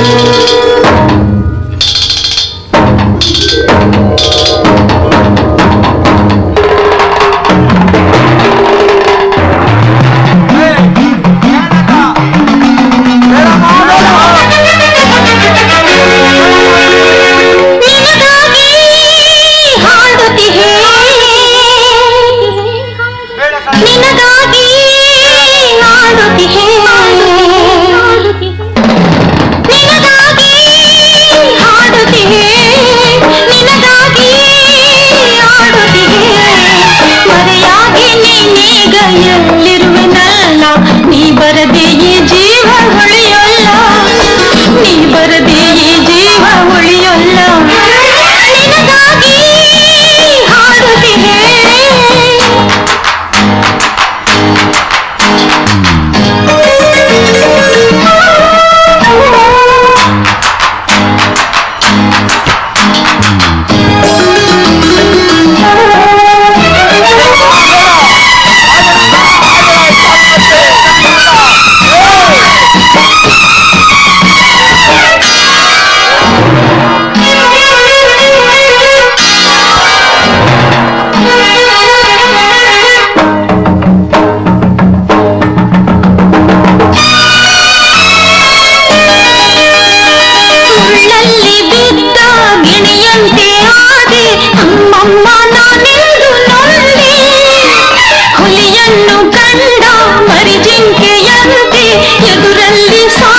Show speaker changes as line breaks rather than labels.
you. ನೀನೀಗ ಎಲ್ಲಿರುವೆನಲ್ಲ ನೀ ಬರದೆ ಈ ಜೀವ ఎదురల్లి సా